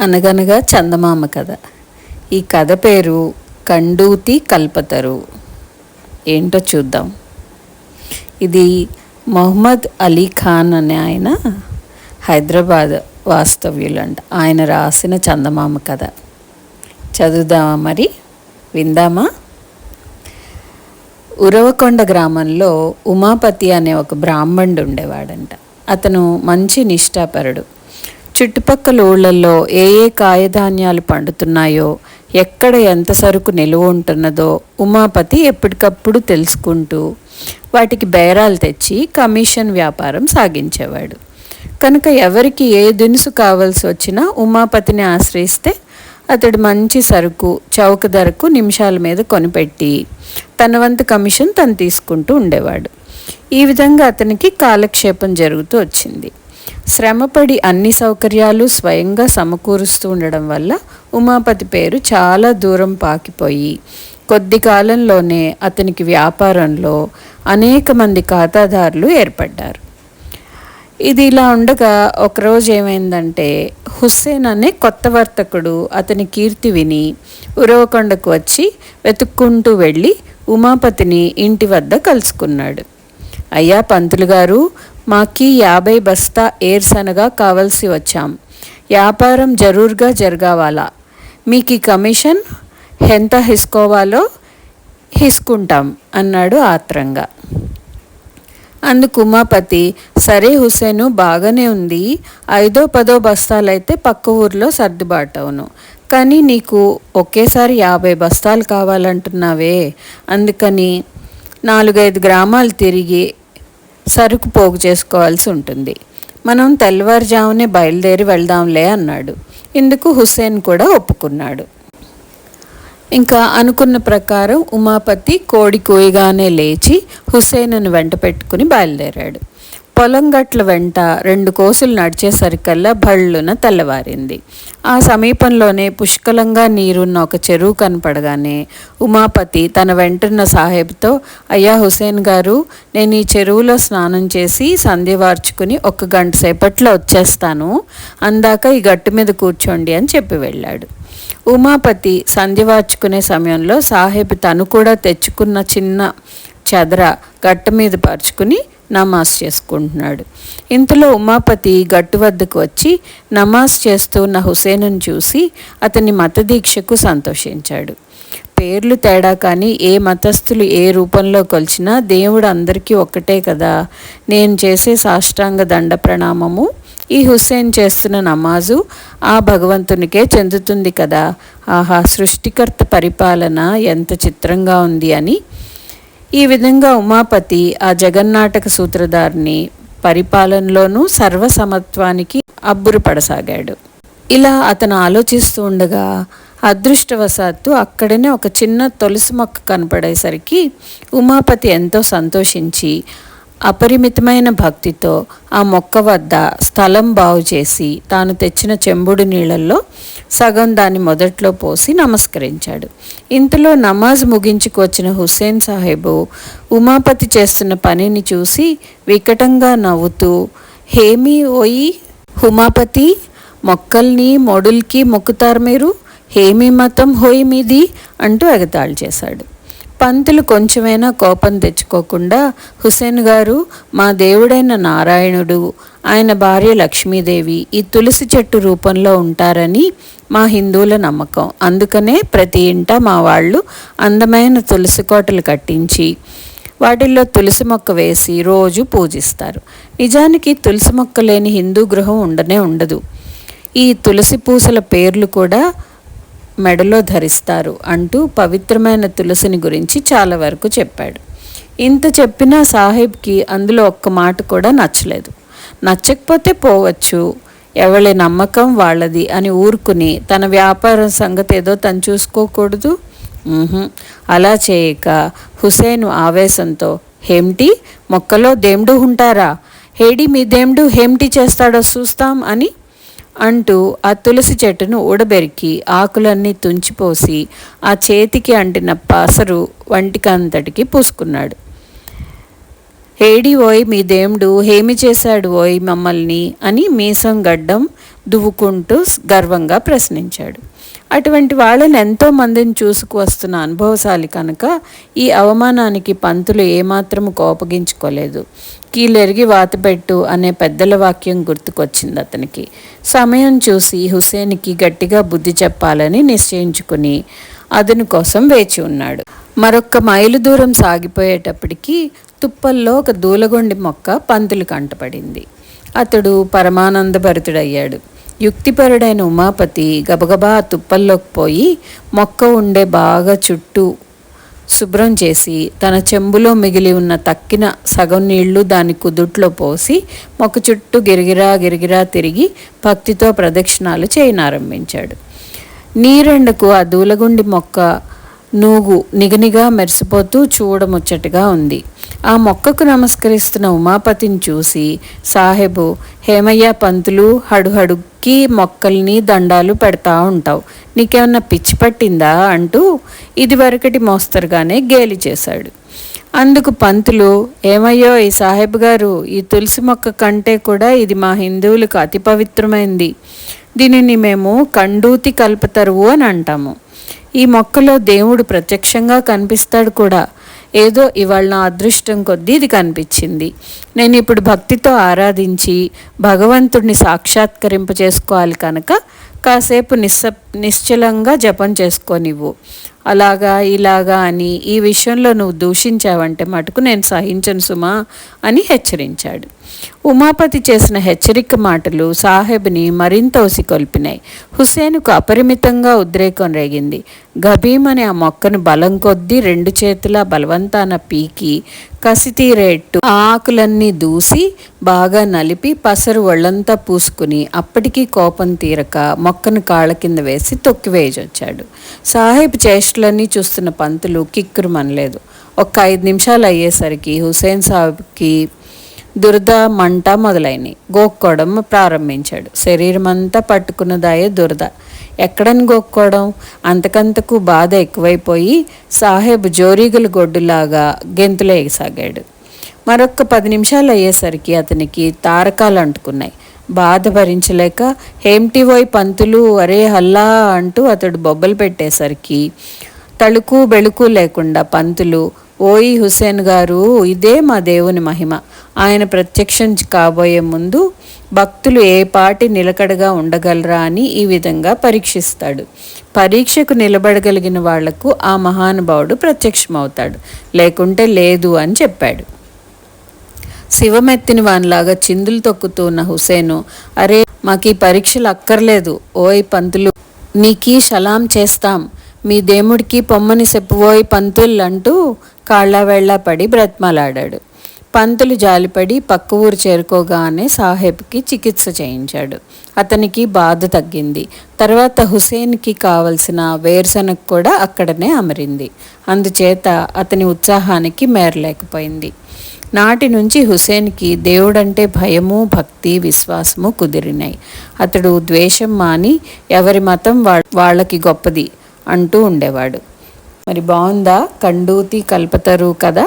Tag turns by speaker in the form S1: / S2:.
S1: అనగనగా చందమామ కథ. ఈ కథ పేరు కండూతి కల్పతరు. ఏంటో చూద్దాం. ఇది మొహమ్మద్ అలీ ఖాన్ అనే ఆయన హైదరాబాద్ వాస్తవ్యులంట. ఆయన రాసిన చందమామ కథ. చదువుదామా మరి? విందామా? ఉరవకొండ గ్రామంలో ఉమాపతి అనే ఒక బ్రాహ్మణుడు ఉండేవాడంట. అతను మంచి నిష్ఠాపరుడు. చుట్టుపక్కల ఊళ్ళల్లో ఏ ఏ కాయధాన్యాలు పండుతున్నాయో ఎక్కడ ఎంత సరుకు నిలువ ఉంటున్నదో ఉమాపతి ఎప్పటికప్పుడు తెలుసుకుంటూ వాటికి బేరాలు తెచ్చి కమిషన్ వ్యాపారం సాగించేవాడు. కనుక ఎవరికి ఏ దినుసు కావాల్సి వచ్చినా ఉమాపతిని ఆశ్రయిస్తే అతడు మంచి సరుకు చౌక ధరకు నిమిషాల మీద కొనిపెట్టి తన వంతు కమిషన్ తను తీసుకుంటూ ఉండేవాడు. ఈ విధంగా అతనికి కాలక్షేపం జరుగుతూ వచ్చింది. శ్రమపడి అన్ని సౌకర్యాలు స్వయంగా సమకూరుస్తూ ఉండడం వల్ల ఉమాపతి పేరు చాలా దూరం పాకిపోయి కొద్ది కాలంలోనే అతనికి వ్యాపారంలో అనేక మంది ఖాతాదారులు ఏర్పడ్డారు. ఇది ఇలా ఉండగా ఒకరోజు ఏమైందంటే హుస్సేన్ అనే కొత్త వర్తకుడు అతని కీర్తి విని ఉరవకొండకు వచ్చి వెతుక్కుంటూ వెళ్ళి ఉమాపతిని ఇంటి వద్ద కలుసుకున్నాడు. అయ్యా పంతులు గారు మాకి యాభై బస్తా ఏర్సనగా కావలసి వచ్చాం. వ్యాపారం జరూర్గా జరగావాలా? మీకు ఈ కమిషన్? ఎంత హిసుకోవాలో హిసుకుంటాం అన్నాడు ఆత్రంగా. అందుకు ఉమాపతి సరే హుసేను బాగానే ఉంది. ఐదో పదో బస్తాలైతే పక్క ఊర్లో సర్దుబాటు అవును కానీ నీకు ఒకేసారి యాభై బస్తాలు కావాలంటున్నావే. అందుకని నాలుగైదు గ్రామాలు తిరిగి సరుకు పోగు చేసుకోవాల్సి ఉంటుంది. మనం తెల్లవారుజామునే బయలుదేరి వెళ్దాంలే అన్నాడు. ఇందుకు హుస్సేన్ కూడా ఒప్పుకున్నాడు. ఇంకా అనుకున్న ప్రకారం ఉమాపతి కోడి కోయిగానే లేచి హుసేన్ను వెంట పెట్టుకుని బయలుదేరాడు. పొలం గట్ల వెంట రెండు కోసులు నడిచేసరికల్లా భళ్ళున తెల్లవారింది. ఆ సమీపంలోనే పుష్కలంగా నీరున్న ఒక చెరువు కనపడగానే ఉమాపతి తన వెంటున్న సాహెబ్తో అయ్యా హుసేన్ గారు నేను ఈ చెరువులో స్నానం చేసి సంధ్య వార్చుకుని ఒక గంట సేపట్లో వచ్చేస్తాను. అందాక ఈ గట్టు మీద కూర్చోండి అని చెప్పి వెళ్ళాడు. ఉమాపతి సంధ్య వార్చుకునే సమయంలో సాహెబ్ తను కూడా తెచ్చుకున్న చిన్న చదర గట్టు మీద పరుచుకుని నమాజ్ చేసుకుంటున్నాడు. ఇంతలో ఉమాపతి గట్టు వద్దకు వచ్చి నమాజ్ చేస్తున్న హుసేనును చూసి అతని మతదీక్షకు సంతోషించాడు. పేర్లు తేడా కానీ ఏ మతస్థులు ఏ రూపంలో కొలిచినా దేవుడు అందరికీ ఒక్కటే కదా. నేను చేసే సాష్టాంగ దండ ప్రణామము ఈ హుస్సేన్ చేస్తున్న నమాజు ఆ భగవంతునికే చెందుతుంది కదా. ఆహా సృష్టికర్త పరిపాలన ఎంత చిత్రంగా ఉంది అని ఈ విధంగా ఉమాపతి ఆ జగన్నాటక సూత్రధారిని పరిపాలనలోనూ సర్వసమత్వానికి అబ్బురుపడసాగాడు ఇలా అతను ఆలోచిస్తూ ఉండగా అదృష్టవశాత్తు అక్కడనే ఒక చిన్న తులసి మొక్క కనపడేసరికి ఉమాపతి ఎంతో సంతోషించి అపరిమితమైన భక్తితో ఆ మొక్క వద్ద స్థలం బాగు చేసి తాను తెచ్చిన చెంబుడు నీళ్ళల్లో సగం దాన్ని మొదట్లో పోసి నమస్కరించాడు. ఇంతలో నమాజ్ ముగించుకొచ్చిన హుస్సేన్ సాహెబు ఉమాపతి చేస్తున్న పనిని చూసి వికటంగా నవ్వుతూ హేమి ఓయి ఉమాపతి మొక్కల్ని మొడుల్కి మొక్కుతారు మీరు? హేమి మతం హోయి మీది అంటూ ఎగతాళి చేశాడు. పంతులు కొంచెమైనా కోపం తెచ్చుకోకుండా హుసేన్ గారు మా దేవుడైన నారాయణుడు ఆయన భార్య లక్ష్మీదేవి ఈ తులసి చెట్టు రూపంలో ఉంటారని మా హిందువుల నమ్మకం. అందుకనే ప్రతి ఇంట మా వాళ్ళు అందమైన తులసి కోటలు కట్టించి వాటిల్లో తులసి మొక్క వేసి రోజు పూజిస్తారు. నిజానికి తులసి మొక్క లేని హిందూ గృహం ఉండనే ఉండదు. ఈ తులసి పూసల పేర్లు కూడా మెడలో ధరిస్తారు అంటూ పవిత్రమైన తులసిని గురించి చాలా వరకు చెప్పాడు. ఇంత చెప్పినా సాహెబ్కి అందులో ఒక్క మాట కూడా నచ్చలేదు. నచ్చకపోతే పోవచ్చు ఎవరి నమ్మకం వాళ్ళది అని ఊరుకుని తన వ్యాపారం సంగతి ఏదో తను చూసుకోకూడదు? అలా చేయక హుసేన్ ఆవేశంతో హేమిటి మొక్కలో దేమ్డు ఉంటారా? హేడి మీ దేముడు హేమిటి చేస్తాడో చూస్తాం అని అంటూ ఆ తులసి చెట్టును ఊడబెరికి ఆకులన్నీ తుంచిపోసి ఆ చేతికి అంటిన పాసరు వంటికంతటికి పూసుకున్నాడు. హేడి ఓయ్ మీ దేవుడు హేమి చేశాడు ఓయ్ మమ్మల్ని అని మీసం గడ్డం దువ్వుకుంటూ గర్వంగా ప్రశ్నించాడు. అటువంటి వాళ్ళని ఎంతో మందిని చూసుకు వస్తున్న అనుభవశాలి కనుక ఈ అవమానానికి పంతులు ఏమాత్రము కోపగించుకోలేదు. కీలెరిగి వాతపెట్టు అనే పెద్దల వాక్యం గుర్తుకొచ్చింది అతనికి. సమయం చూసి హుసేన్కి గట్టిగా బుద్ధి చెప్పాలని నిశ్చయించుకుని అదును కోసం వేచి ఉన్నాడు. మరొక్క మైలు దూరం సాగిపోయేటప్పటికి తుప్పల్లో ఒక దూలగొండి మొక్క పంతులు కంటపడింది. అతడు పరమానందభరితుడయ్యాడు. యుక్తిపరుడైన ఉమాపతి గబగబా తుప్పల్లోకి పోయి మొక్క ఉండే బాగా చుట్టూ శుభ్రం చేసి తన చెంబులో మిగిలి ఉన్న తక్కిన సగం నీళ్ళు దాని కుదుట్లో పోసి మొక్క చుట్టూ గిరిగిరా గిరిగిరా తిరిగి భక్తితో ప్రదక్షిణాలు చేయనారంభించాడు. నీరెండకు ఆ దూలగుండి మొక్క నూగు నిగనిగా మెరిసిపోతూ చూడముచ్చటగా ఉంది. ఆ మొక్కకు నమస్కరిస్తున్న ఉమాపతిని చూసి సాహెబు హేమయ్య పంతులు హడుహడుక్కి మొక్కల్ని దండాలు పెడతా ఉంటావు. నీకేమన్నా పిచ్చి పట్టిందా? అంటూ ఇదివరకటి మోస్తరుగానే గేలి చేశాడు. అందుకు పంతులు ఏమయ్యో ఈ సాహెబ్ గారు ఈ తులసి మొక్క కంటే కూడా ఇది మా హిందువులకు అతి పవిత్రమైంది. దీనిని మేము కండూతి కల్పతరువు అని అంటాము. ఈ మొక్కలో దేవుడు ప్రత్యక్షంగా కనిపిస్తాడు కూడా. ఏదో ఇవాళ నా అదృష్టం కొద్దీ ఇది కనిపించింది. నేను ఇప్పుడు భక్తితో ఆరాధించి భగవంతుడిని సాక్షాత్కరింప చేసుకోవాలి కనుక కాసేపు నిస్స నిశ్చలంగా జపం చేసుకోనివ్వు. అలాగా ఇలాగా అని ఈ విషయంలో నువ్వు దూషించావంటే మటుకు నేను సహించను సుమా అని హెచ్చరించాడు. ఉమాపతి చేసిన హెచ్చరిక మాటలు సాహెబ్ని మరింత ఉసికొల్పినాయి హుసేన్కు అపరిమితంగా ఉద్రేకం రేగింది. గభీమ్ అనే ఆ మొక్కను బలం కొద్దీ రెండు చేతుల బలవంతాన పీకి కసితీరేట్టు ఆకులన్నీ దూసి బాగా నలిపి పసరు ఒళ్ళంతా పూసుకుని అప్పటికీ కోపం తీరక మొక్కను కాళ్ళ కింద వేసి తొక్కివేయజొచ్చాడు సాహెబ్ చేష్టలన్నీ చూస్తున్న పంతులు కిక్కురు మనలేదు. ఒక ఐదు నిమిషాలు అయ్యేసరికి హుసేన్ సాహెబ్కి దురద మంట మొదలైనవి గోక్కోవడం ప్రారంభించాడు. శరీరం అంతా పట్టుకున్నదాయే దురద. ఎక్కడని గోక్కోవడం అంతకంతకు బాధ ఎక్కువైపోయి సాహెబ్ జోరీగుల గొడ్డులాగా గెంతులు వేయసాగాడు మరొక్క పది నిమిషాలు అయ్యేసరికి అతనికి తారకాలు అంటుకున్నాయి. బాధ భరించలేక హేమ్టివోయ్ పంతులు అరే హల్లా అంటూ అతడు బొబ్బలు పెట్టేసరికి తళుకు బెళుకు లేకుండా పంతులు ఓయి హుసేన్ గారు ఇదే మా దేవుని మహిమ. ఆయన ప్రత్యక్షం కాబోయే ముందు భక్తులు ఏ పాటి నిలకడగా ఉండగలరా అని ఈ విధంగా పరీక్షిస్తాడు. పరీక్షకు నిలబడగలిగిన వాళ్ళకు ఆ మహానుభావుడు ప్రత్యక్షమవుతాడు. లేకుంటే లేదు అని చెప్పాడు. శివమెత్తిన వానిలాగా చిందులు తొక్కుతూ ఉన్న హుసేను అరే మాకీ పరీక్షలు అక్కర్లేదు. ఓయ్ పంతులు నీకీ సలాం చేస్తాం. మీ దేవుడికి పొమ్మని సెప్పుపోయి పంతులంటూ కాళ్ళ వేళ్ళ పడి బ్రత్మలాడాడు. పంతులు జాలిపడి పక్క ఊరు చేరుకోగానే సాహెబ్కి చికిత్స చేయించాడు. అతనికి బాధ తగ్గింది. తర్వాత హుసేన్కి కావలసిన వేరుశనగ కూడా అక్కడనే అమరింది. అందుచేత అతని ఉత్సాహానికి మేరలేకపోయింది. నాటి నుంచి హుసేన్కి దేవుడంటే భయము భక్తి విశ్వాసము కుదిరినాయి. అతడు ద్వేషం మాని ఎవరి మతం వాళ్ళకి గొప్పది. అంటూ ఉండేవాడు. మరి బాగుందా? కండూతి కల్పతరు కదా